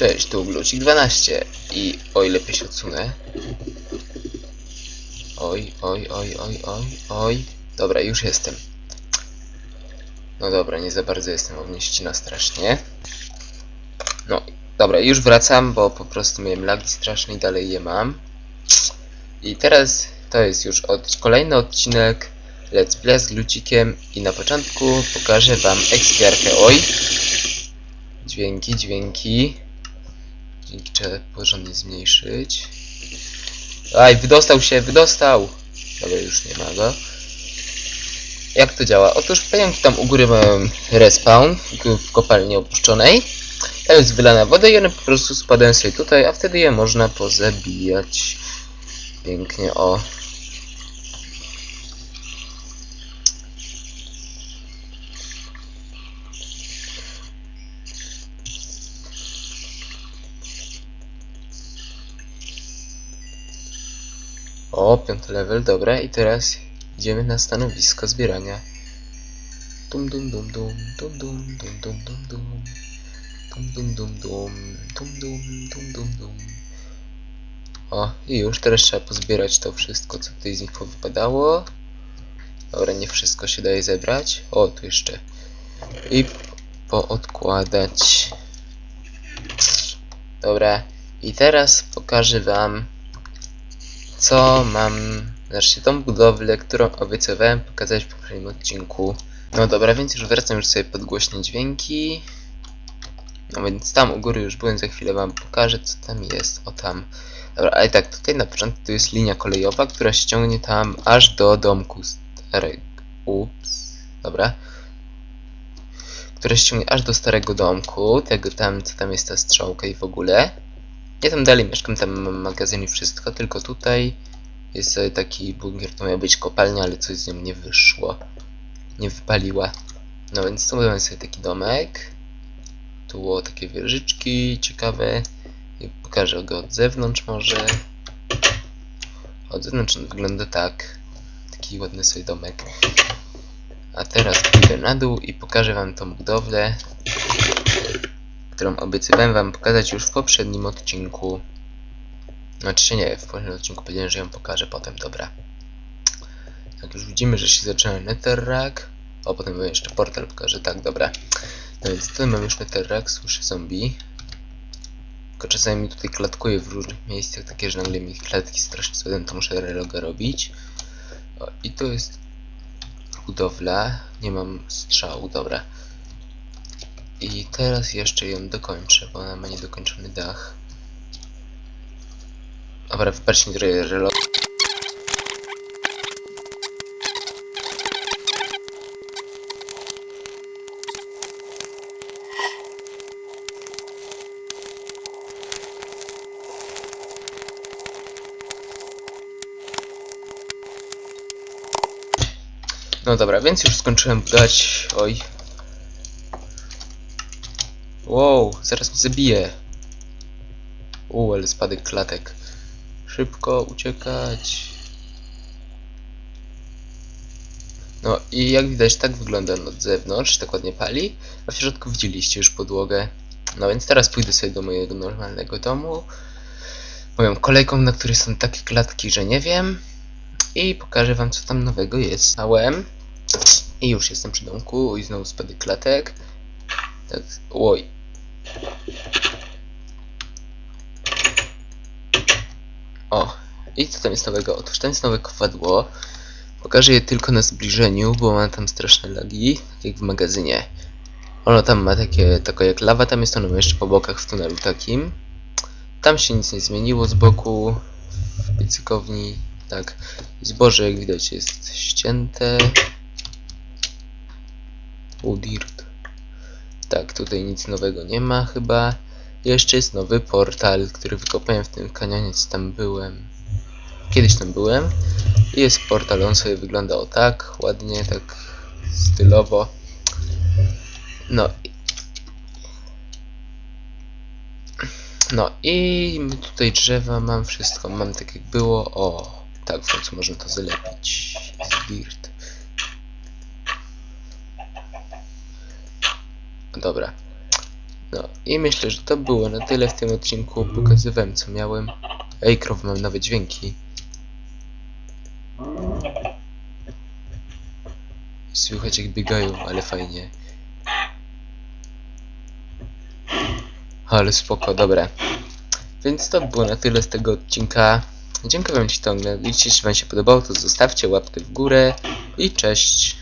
Cześć, tu Glucik 12 i oj, lepiej się odsunę. Oj, oj, oj, oj, oj, oj. Dobra, już jestem. No dobra, nie za bardzo jestem, bo mnie ścina strasznie. No, dobra, już wracam, bo po prostu miałem lagi straszne i dalej je mam. I teraz to jest już od, kolejny odcinek Let's Play z Glucikiem i na początku pokażę wam ekspiarkę. Oj! Dźwięki, dźwięki. Trzeba porządnie zmniejszyć. Aj, wydostał się, wydostał! Dobra, już nie ma go. Jak to działa? Otóż pająki tam u góry mają respawn w kopalni opuszczonej. Tam jest wylana woda i one po prostu spadają sobie tutaj, a wtedy je można pozabijać. Pięknie, o. O, piąty level, dobra. I teraz idziemy na stanowisko zbierania. Dum dum dum dum, dum dum dum dum dum dum. Dum dum dum dum, dum dum dum dum dum. O, i już teraz trzeba pozbierać to wszystko, co tutaj z nich powypadało. Dobra, nie wszystko się daje zebrać. O, tu jeszcze. I poodkładać. Dobra, i teraz pokażę wam co mam, znaczy tą budowlę, którą obiecywałem pokazać w poprzednim odcinku. No dobra, więc już wracam już sobie podgłośne dźwięki. No więc tam u góry już byłem, za chwilę wam pokażę co tam jest, o tam. Dobra, ale tak, tutaj na początku to jest linia kolejowa, która ściągnie tam aż do domku starego. Ups, dobra. Która ściągnie aż do starego domku, tego tam, co tam jest ta strzałka i w ogóle. Ja tam dalej mieszkam, tam mam magazyn i wszystko, tylko tutaj jest taki bunkier, to miała być kopalnia, ale coś z nią nie wyszło. Nie wypaliła. No więc mamy sobie taki domek. Tu było takie wieżyczki ciekawe. I pokażę go od zewnątrz może. Od zewnątrz on wygląda tak. Taki ładny sobie domek. A teraz pójdę na dół i pokażę wam tą budowlę którą obiecywałem wam pokazać już w poprzednim odcinku. Znaczy nie, w poprzednim odcinku powiedziałem, że ją pokażę potem, dobra. Tak, już widzimy, że się zaczyna Netherrack. O, potem wam jeszcze portal pokażę, tak, dobra. No więc tutaj mam już Netherrack, słyszę zombie. Tylko czasami mi tutaj klatkuje w różnych miejscach, takie, że nagle mi klatki strasznie spadją, to muszę reloga robić. O, I to jest budowla. Nie mam strzału, dobra. I teraz jeszcze ją dokończę, bo ona ma niedokończony dach. Dobra, wypatrzcie mi relog. No dobra, więc już skończyłem budować. Oj, Wow, zaraz mnie zabije. U, ale spadek klatek. Szybko uciekać. No i jak widać tak wygląda od zewnątrz, tak ładnie pali. A w środku widzieliście już podłogę. No więc teraz pójdę sobie do mojego normalnego domu. Moją kolejką, na której są takie klatki, że nie wiem. I pokażę wam co tam nowego jest. Stałem. I już jestem przy domku. I znowu spadek klatek. Tak, oj, O, i co tam jest nowego? Otóż tam jest nowe kowadło. Pokażę je tylko na zbliżeniu, bo ma tam straszne lagi, tak jak w magazynie. Ono tam ma takie, tako jak lawa, tam jest ono jeszcze po bokach w tunelu takim. Tam się nic nie zmieniło z boku, w piecykowni, tak. Zboże, jak widać, jest ścięte. U dirt. Tak, tutaj nic nowego nie ma chyba. Jeszcze jest nowy portal, który wykopałem w tym kanionie, co tam byłem. Kiedyś tam byłem. I jest portal, on sobie wygląda o tak, ładnie, tak stylowo. No. No i tutaj drzewa mam, wszystko mam tak jak było. O, tak, w końcu można to zalepić. Z. Dobra. No i myślę, że to było na tyle w tym odcinku. Pokazywałem co miałem. Ej, krow, mam nowe dźwięki. Słychać jak biegają, ale fajnie. Ale spoko, dobra. Więc to było na tyle z tego odcinka. Dziękuję wam, jeśli to oglądaliście. Jeśli wam się podobało, to zostawcie łapkę w górę. I cześć.